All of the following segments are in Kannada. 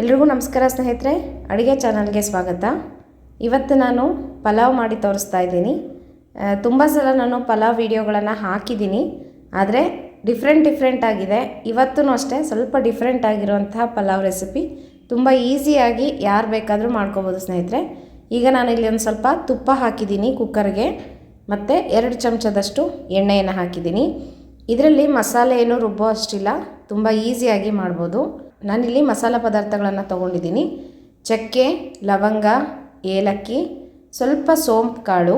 ಎಲ್ರಿಗೂ ನಮಸ್ಕಾರ ಸ್ನೇಹಿತರೆ, ಅಡುಗೆ ಚಾನಲ್ಗೆ ಸ್ವಾಗತ. ಇವತ್ತು ನಾನು ಪಲಾವ್ ಮಾಡಿ ತೋರಿಸ್ತಾ ಇದ್ದೀನಿ. ತುಂಬ ಸಲ ನಾನು ಪಲಾವ್ ವೀಡಿಯೋಗಳನ್ನು ಹಾಕಿದ್ದೀನಿ. ಆದರೆ ಡಿಫ್ರೆಂಟ್ ಡಿಫ್ರೆಂಟ್ ಆಗಿದೆ. ಇವತ್ತೂ ಅಷ್ಟೇ ಸ್ವಲ್ಪ ಡಿಫ್ರೆಂಟ್ ಆಗಿರುವಂತಹ ಪಲಾವ್ ರೆಸಿಪಿ ತುಂಬ ಈಸಿಯಾಗಿ ಯಾರು ಬೇಕಾದರೂ ಮಾಡ್ಕೋಬೋದು ಸ್ನೇಹಿತರೆ. ಈಗ ನಾನು ಇಲ್ಲಿ ಒಂದು ಸ್ವಲ್ಪ ತುಪ್ಪ ಹಾಕಿದ್ದೀನಿ ಕುಕ್ಕರ್ಗೆ ಮತ್ತು ಎರಡು ಚಮಚದಷ್ಟು ಎಣ್ಣೆಯನ್ನು ಹಾಕಿದ್ದೀನಿ. ಇದರಲ್ಲಿ ಮಸಾಲೆ ಏನು ರುಬ್ಬೋ ಅಷ್ಟಿಲ್ಲ. ತುಂಬ ಈಸಿಯಾಗಿ ಮಾಡ್ಬೋದು. ನಾನಿಲ್ಲಿ ಮಸಾಲ ಪದಾರ್ಥಗಳನ್ನು ತೊಗೊಂಡಿದ್ದೀನಿ. ಚಕ್ಕೆ, ಲವಂಗ, ಏಲಕ್ಕಿ, ಸ್ವಲ್ಪ ಸೋಂಪು ಕಾಳು,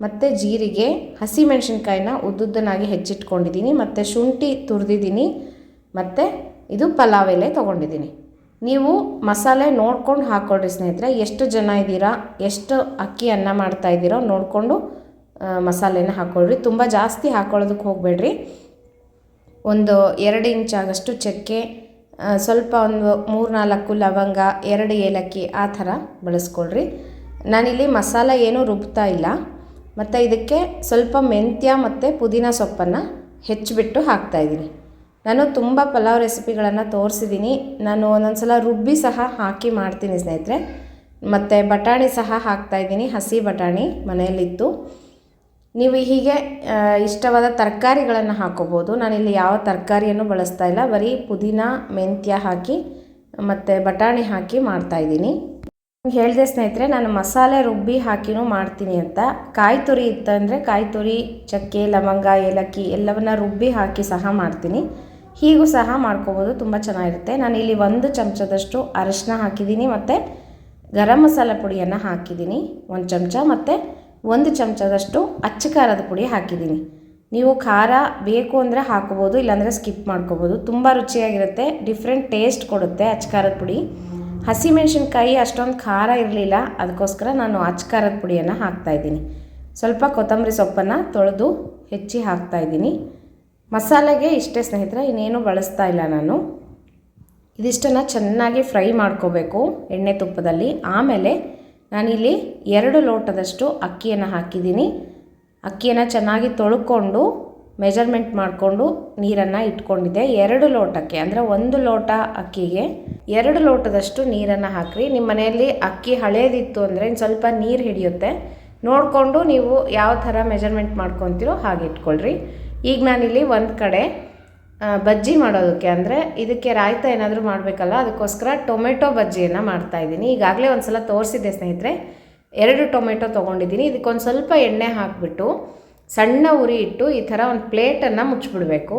ಮತ್ತು ಜೀರಿಗೆ, ಹಸಿಮೆಣಸಿನ್ಕಾಯಿನ ಉದ್ದುದ್ದನಾಗಿ ಹೆಚ್ಚಿಟ್ಕೊಂಡಿದ್ದೀನಿ. ಮತ್ತು ಶುಂಠಿ ತುರಿದಿದ್ದೀನಿ. ಮತ್ತು ಇದು ಪಲಾವ್ ಎಲೆ ತೊಗೊಂಡಿದ್ದೀನಿ. ನೀವು ಮಸಾಲೆ ನೋಡ್ಕೊಂಡು ಹಾಕ್ಕೊಳ್ರಿ ಸ್ನೇಹಿತರೆ. ಎಷ್ಟು ಜನ ಇದ್ದೀರಾ? ಎಷ್ಟು ಅಕ್ಕಿ ಅನ್ನ ಮಾಡ್ತಾ ಇದ್ದೀರೋ ನೋಡಿಕೊಂಡು ಮಸಾಲೆನ ಹಾಕ್ಕೊಳ್ರಿ ತುಂಬ ಜಾಸ್ತಿ ಹಾಕ್ಕೊಳ್ಳೋದಕ್ಕೆ ಹೋಗಬೇಡ್ರಿ. ಒಂದು ಎರಡು ಇಂಚ್ ಆಗಷ್ಟು ಚಕ್ಕೆ ಸ್ವಲ್ಪ ಒಂದು ಮೂರು ನಾಲ್ಕು ಲವಂಗ, ಎರಡು ಏಲಕ್ಕಿ ಆ ಥರ ಬಳಸ್ಕೊಳ್ರಿ. ನಾನಿಲ್ಲಿ ಮಸಾಲ ಏನೂ ರುಬ್ತಾ ಇಲ್ಲ. ಮತ್ತು ಇದಕ್ಕೆ ಸ್ವಲ್ಪ ಮೆಂತ್ಯ ಮತ್ತು ಪುದೀನ ಸೊಪ್ಪನ್ನು ಹೆಚ್ಚಿಬಿಟ್ಟು ಹಾಕ್ತಾಯಿದ್ದೀನಿ ನಾನು ತುಂಬ ಪಲಾವ್ ರೆಸಿಪಿಗಳನ್ನು ತೋರಿಸಿದ್ದೀನಿ. ನಾನು ಒಂದೊಂದು ಸಲ ರುಬ್ಬಿ ಸಹ ಹಾಕಿ ಮಾಡ್ತೀನಿ ಸ್ನೇಹಿತರೆ. ಮತ್ತು ಬಟಾಣಿ ಸಹ ಹಾಕ್ತಾಯಿದ್ದೀನಿ ಹಸಿ ಬಟಾಣಿ ಮನೆಯಲ್ಲಿತ್ತು. ನೀವು ಹೀಗೆ ಇಷ್ಟವಾದ ತರಕಾರಿಗಳನ್ನು ಹಾಕೋಬೋದು. ನಾನಿಲ್ಲಿ ಯಾವ ತರಕಾರಿಯನ್ನು ಬಳಸ್ತಾ ಇಲ್ಲ. ಬರೀ ಪುದೀನ, ಮೆಂತ್ಯ ಹಾಕಿ, ಮತ್ತು ಬಟಾಣಿ ಹಾಕಿ ಮಾಡ್ತಾಯಿದ್ದೀನಿ ಹೇಳಿದೆ ಸ್ನೇಹಿತರೆ, ನಾನು ಮಸಾಲೆ ರುಬ್ಬಿ ಹಾಕಿನೂ ಮಾಡ್ತೀನಿ ಅಂತ. ಕಾಯಿ ತುರಿ ಇತ್ತಂದರೆ ಕಾಯಿ ತುರಿ, ಚಕ್ಕೆ, ಲವಂಗ, ಏಲಕ್ಕಿ ಎಲ್ಲವನ್ನ ರುಬ್ಬಿ ಹಾಕಿ ಸಹ ಮಾಡ್ತೀನಿ. ಹೀಗೂ ಸಹ ಮಾಡ್ಕೋಬೋದು. ತುಂಬ ಚೆನ್ನಾಗಿರುತ್ತೆ. ನಾನು ಇಲ್ಲಿ ಒಂದು ಚಮಚದಷ್ಟು ಅರಶಿನ ಹಾಕಿದ್ದೀನಿ ಮತ್ತು ಗರಂ ಮಸಾಲ ಪುಡಿಯನ್ನು ಹಾಕಿದ್ದೀನಿ. ಒಂದು ಚಮಚ ಮತ್ತು ಒಂದು ಚಮಚದಷ್ಟು ಅಚ್ಚ ಖಾರದ ಪುಡಿ ಹಾಕಿದ್ದೀನಿ. ನೀವು ಖಾರ ಬೇಕು ಅಂದರೆ ಹಾಕೋಬೋದು, ಇಲ್ಲಾಂದರೆ ಸ್ಕಿಪ್ ಮಾಡ್ಕೋಬೋದು. ತುಂಬ ರುಚಿಯಾಗಿರುತ್ತೆ, ಡಿಫ್ರೆಂಟ್ ಟೇಸ್ಟ್ ಕೊಡುತ್ತೆ ಅಚ್ಚ ಖಾರದ ಪುಡಿ. ಹಸಿಮೆಣ್ಸಿನ್ಕಾಯಿ ಅಷ್ಟೊಂದು ಖಾರ ಇರಲಿಲ್ಲ, ಅದಕ್ಕೋಸ್ಕರ ನಾನು ಅಚ್ಚ ಖಾರದ ಪುಡಿಯನ್ನು ಹಾಕ್ತಾಯಿದ್ದೀನಿ ಸ್ವಲ್ಪ ಕೊತ್ತಂಬರಿ ಸೊಪ್ಪನ್ನು ತೊಳೆದು ಹೆಚ್ಚಿ ಹಾಕ್ತಾಯಿದ್ದೀನಿ ಮಸಾಲೆಗೆ ಇಷ್ಟೇ ಸ್ನೇಹಿತರೆ, ಇನ್ನೇನು ಬಳಸ್ತಾ ಇಲ್ಲ ನಾನು. ಇದಿಷ್ಟನ್ನು ಚೆನ್ನಾಗಿ ಫ್ರೈ ಮಾಡ್ಕೋಬೇಕು, ಎಣ್ಣೆ ತುಪ್ಪದಲ್ಲಿ. ಆಮೇಲೆ ನಾನಿಲ್ಲಿ ಎರಡು ಲೋಟದಷ್ಟು ಅಕ್ಕಿಯನ್ನು ಹಾಕಿದ್ದೀನಿ. ಅಕ್ಕಿಯನ್ನು ಚೆನ್ನಾಗಿ ತೊಳ್ಕೊಂಡು ಮೆಜರ್ಮೆಂಟ್ ಮಾಡಿಕೊಂಡು ನೀರನ್ನು ಇಟ್ಕೊಂಡಿದ್ದೆ. ಎರಡು ಲೋಟಕ್ಕೆ, ಅಂದರೆ ಒಂದು ಲೋಟ ಅಕ್ಕಿಗೆ ಎರಡು ಲೋಟದಷ್ಟು ನೀರನ್ನು ಹಾಕಿರಿ. ನಿಮ್ಮ ಮನೆಯಲ್ಲಿ ಅಕ್ಕಿ ಹಳೇದಿತ್ತು ಅಂದರೆ ಸ್ವಲ್ಪ ನೀರು ಹಿಡಿಯುತ್ತೆ. ನೋಡಿಕೊಂಡು ನೀವು ಯಾವ ಥರ ಮೆಜರ್ಮೆಂಟ್ ಮಾಡ್ಕೊತೀರೋ ಹಾಗೆ ಇಟ್ಕೊಳ್ರಿ. ಈಗ ನಾನಿಲ್ಲಿ ಒಂದು ಕಡೆ ಬಜ್ಜಿ ಮಾಡೋದಕ್ಕೆ ಅಂದರೆ ಇದಕ್ಕೆ ರಾಯ್ತ ಏನಾದರೂ ಮಾಡಬೇಕಲ್ಲ, ಅದಕ್ಕೋಸ್ಕರ ಟೊಮೆಟೊ ಬಜ್ಜಿಯನ್ನು ಮಾಡ್ತಾಯಿದ್ದೀನಿ ಈಗಾಗಲೇ ಒಂದು ಸಲ ತೋರಿಸಿದ್ದೆ ಸ್ನೇಹಿತರೆ, ಎರಡು ಟೊಮೆಟೊ ತೊಗೊಂಡಿದ್ದೀನಿ. ಇದಕ್ಕೊಂದು ಸ್ವಲ್ಪ ಎಣ್ಣೆ ಹಾಕಿಬಿಟ್ಟು ಸಣ್ಣ ಉರಿ ಇಟ್ಟು ಈ ಥರ ಒಂದು ಪ್ಲೇಟನ್ನು ಮುಚ್ಚಿಬಿಡಬೇಕು.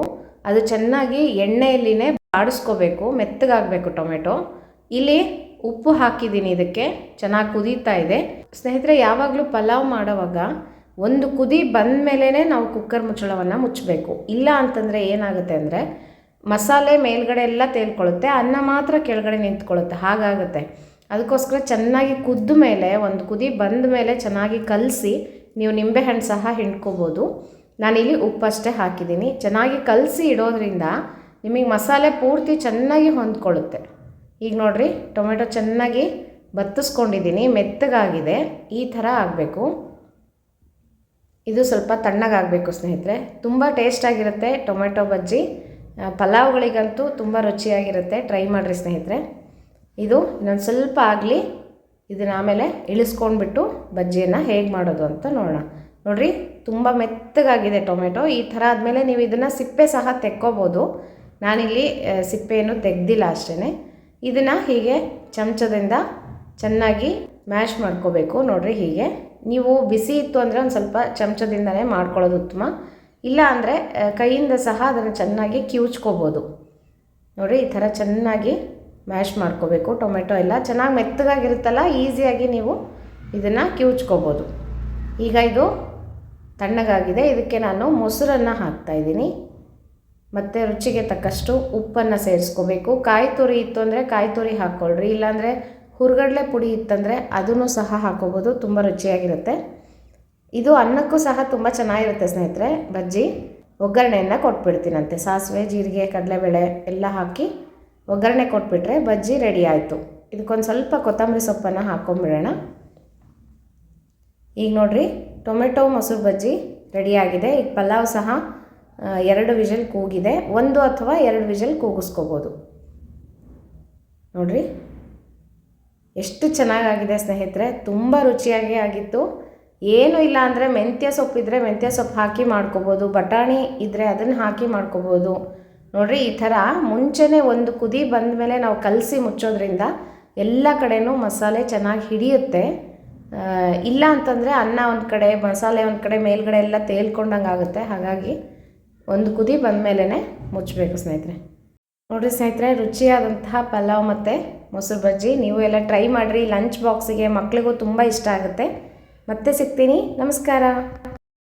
ಅದು ಚೆನ್ನಾಗಿ ಎಣ್ಣೆಯಲ್ಲಿನೇ ಬಾಡಿಸ್ಕೋಬೇಕು, ಮೆತ್ತಗಾಗಬೇಕು ಟೊಮೆಟೊ. ಇಲ್ಲಿ ಉಪ್ಪು ಹಾಕಿದ್ದೀನಿ ಇದಕ್ಕೆ, ಚೆನ್ನಾಗಿ ಕುದೀತಾ ಇದೆ. ಸ್ನೇಹಿತರೆ, ಯಾವಾಗಲೂ ಪಲಾವ್ ಮಾಡೋವಾಗ ಒಂದು ಕುದಿ ಬಂದ ಮೇಲೇ ನಾವು ಕುಕ್ಕರ್ ಮುಚ್ಚಳವನ್ನು ಮುಚ್ಚಬೇಕು. ಇಲ್ಲ ಅಂತಂದರೆ ಏನಾಗುತ್ತೆ ಅಂದರೆ ಮಸಾಲೆ ಮೇಲ್ಗಡೆ ಎಲ್ಲ ತೇಲ್ಕೊಳ್ಳುತ್ತೆ, ಅನ್ನ ಮಾತ್ರ ಕೆಳಗಡೆ ನಿಂತ್ಕೊಳ್ಳುತ್ತೆ. ಹಾಗಾಗುತ್ತೆ. ಅದಕ್ಕೋಸ್ಕರ ಚೆನ್ನಾಗಿ ಕುದ್ದ ಮೇಲೆ ಒಂದು ಕುದಿ ಬಂದ ಮೇಲೆ ಚೆನ್ನಾಗಿ ಕಲಸಿ ನೀವು ನಿಂಬೆಹಣ್ಣು ಸಹ ಹಿಂಡ್ಕೋಬೋದು. ನಾನಿಲ್ಲಿ ಉಪ್ಪಷ್ಟೇ ಹಾಕಿದ್ದೀನಿ. ಚೆನ್ನಾಗಿ ಕಲಸಿ ಇಡೋದ್ರಿಂದ ನಿಮಗೆ ಮಸಾಲೆ ಪೂರ್ತಿ ಚೆನ್ನಾಗಿ ಹೊಂದ್ಕೊಳ್ಳುತ್ತೆ. ಈಗ ನೋಡಿರಿ, ಟೊಮೆಟೊ ಚೆನ್ನಾಗಿ ಬತ್ತಿಸ್ಕೊಂಡಿದ್ದೀನಿ, ಮೆತ್ತಗಾಗಿದೆ, ಈ ಥರ ಆಗಬೇಕು. ಇದು ಸ್ವಲ್ಪ ತಣ್ಣಗಾಗಬೇಕು, ಸ್ನೇಹಿತರೆ. ತುಂಬ ಟೇಸ್ಟಾಗಿರುತ್ತೆ ಟೊಮೆಟೊ ಬಜ್ಜಿ. ಪಲಾವ್ಗಳಿಗಂತೂ ತುಂಬ ರುಚಿಯಾಗಿರುತ್ತೆ. ಟ್ರೈ ಮಾಡಿರಿ, ಸ್ನೇಹಿತರೆ. ಇದು ಇನ್ನೊಂದು ಸ್ವಲ್ಪ ಆಗಲಿ ಇದನ್ನ ಆಮೇಲೆ ಇಳಿಸ್ಕೊಂಡ್ಬಿಟ್ಟು ಬಜ್ಜಿಯನ್ನು ಹೇಗೆ ಮಾಡೋದು ಅಂತ ನೋಡೋಣ. ನೋಡಿರಿ, ತುಂಬ ಮೆತ್ತಗಾಗಿದೆ ಟೊಮೆಟೊ. ಈ ಥರ ಆದಮೇಲೆ ನೀವು ಇದನ್ನು ಸಿಪ್ಪೆ ಸಹ ತೆಕ್ಕೋಬೋದು. ನಾನಿಲ್ಲಿ ಸಿಪ್ಪೆಯನ್ನು ತೆಗ್ದಿಲ್ಲ ಅಷ್ಟೇ ಇದನ್ನು ಹೀಗೆ ಚಮಚದಿಂದ ಚೆನ್ನಾಗಿ ಮ್ಯಾಶ್ ಮಾಡ್ಕೋಬೇಕು ನೋಡಿರಿ ಹೀಗೆ. ನೀವು ಬಿಸಿ ಇತ್ತು ಅಂದರೆ ಒಂದು ಸ್ವಲ್ಪ ಚಮಚದಿಂದಲೇ ಮಾಡ್ಕೊಳ್ಳೋದು ಉತ್ತಮ. ಇಲ್ಲ ಅಂದರೆ ಕೈಯಿಂದ ಸಹ ಅದನ್ನು ಚೆನ್ನಾಗಿ ಕಿವುಚ್ಕೋಬೋದು. ನೋಡಿರಿ ಈ ಥರ ಚೆನ್ನಾಗಿ ಮ್ಯಾಶ್ ಮಾಡ್ಕೋಬೇಕು. ಟೊಮೆಟೊ ಎಲ್ಲ ಚೆನ್ನಾಗಿ ಮೆತ್ತಗಾಗಿರುತ್ತಲ್ಲ, ಈಸಿಯಾಗಿ ನೀವು ಇದನ್ನು ಕಿವುಚ್ಕೋಬೋದು. ಈಗ ಇದು ತಣ್ಣಗಾಗಿದೆ. ಇದಕ್ಕೆ ನಾನು ಮೊಸರನ್ನು ಹಾಕ್ತಾಯಿದ್ದೀನಿ ಮತ್ತು ರುಚಿಗೆ ತಕ್ಕಷ್ಟು ಉಪ್ಪನ್ನು ಸೇರಿಸ್ಕೋಬೇಕು. ಕಾಯಿ ತುರಿ ಇತ್ತು ಅಂದರೆ ಕಾಯಿ ತುರಿ ಹಾಕ್ಕೊಳ್ರಿ. ಇಲ್ಲಾಂದರೆ ಹುರ್ಗಡ್ಲೆ ಪುಡಿ ಇತ್ತಂದರೆ ಅದನ್ನು ಸಹ ಹಾಕೋಬೋದು, ತುಂಬ ರುಚಿಯಾಗಿರುತ್ತೆ. ಇದು ಅನ್ನಕ್ಕೂ ಸಹ ತುಂಬ ಚೆನ್ನಾಗಿರುತ್ತೆ ಸ್ನೇಹಿತರೆ. ಬಜ್ಜಿ, ಒಗ್ಗರಣೆಯನ್ನು ಕೊಟ್ಬಿಡ್ತೀನಂತೆ. ಸಾಸಿವೆ, ಜೀರಿಗೆ, ಕಡಲೆಬೇಳೆ ಎಲ್ಲ ಹಾಕಿ ಒಗ್ಗರಣೆ ಕೊಟ್ಬಿಟ್ರೆ ಬಜ್ಜಿ ರೆಡಿ ಆಯಿತು. ಇದಕ್ಕೊಂದು ಸ್ವಲ್ಪ ಕೊತ್ತಂಬರಿ ಸೊಪ್ಪನ್ನು ಹಾಕ್ಕೊಂಬಿಡೋಣ ಈಗ ನೋಡಿರಿ, ಟೊಮೆಟೊ, ಮೊಸರು ಬಜ್ಜಿ ರೆಡಿಯಾಗಿದೆ ಈಗ ಪಲಾವ್ ಸಹ ಎರಡು ವಿಷಲ್ ಕೂಗಿದೆ. ಒಂದು ಅಥವಾ ಎರಡು ವಿಷಲ್ ಕೂಗಿಸ್ಕೋಬೋದು. ನೋಡಿರಿ. ಎಷ್ಟು ಚೆನ್ನಾಗಾಗಿದೆ ಸ್ನೇಹಿತರೆ, ತುಂಬ ರುಚಿಯಾಗಿ ಆಗಿತ್ತು. ಏನು ಇಲ್ಲ ಅಂದರೆ ಮೆಂತ್ಯ ಸೊಪ್ಪಿದ್ರೆ ಮೆಂತ್ಯ ಸೊಪ್ಪು ಹಾಕಿ ಮಾಡ್ಕೋಬೋದು, ಬಟಾಣಿ ಇದ್ದರೆ ಅದನ್ನು ಹಾಕಿ ಮಾಡ್ಕೋಬೋದು. ನೋಡಿರಿ, ಈ ಥರ ಮುಂಚೆನೇ ಒಂದು ಕುದಿ ಬಂದ ಮೇಲೆ ನಾವು ಕಲಸಿ ಮುಚ್ಚೋದ್ರಿಂದ ಎಲ್ಲ ಕಡೆನೂ ಮಸಾಲೆ ಚೆನ್ನಾಗಿ ಹಿಡಿಯುತ್ತೆ. ಇಲ್ಲ ಅಂತಂದರೆ ಅನ್ನ ಒಂದು ಕಡೆ, ಮಸಾಲೆ ಒಂದು ಕಡೆ, ಮೇಲ್ಗಡೆ ಎಲ್ಲ ತೇಲ್ಕೊಂಡಂಗೆ ಆಗುತ್ತೆ ಹಾಗಾಗಿ ಒಂದು ಕುದಿ ಬಂದ ಮೇಲೇ ಮುಚ್ಚಬೇಕು ಸ್ನೇಹಿತರೆ. ನೋಡಿರಿ ಸ್ನೇಹಿತರೆ, ರುಚಿಯಾದಂತಹ ಪಲಾವ್ ಮತ್ತು ಮೊಸರು ಬಜ್ಜಿ. ನೀವು ಎಲ್ಲ ಟ್ರೈ ಮಾಡಿರಿ. ಲಂಚ್ ಬಾಕ್ಸಿಗೆ ಮಕ್ಕಳಿಗೂ ತುಂಬ ಇಷ್ಟ ಆಗುತ್ತೆ. ಮತ್ತೆ ಸಿಗ್ತೀನಿ. ನಮಸ್ಕಾರ.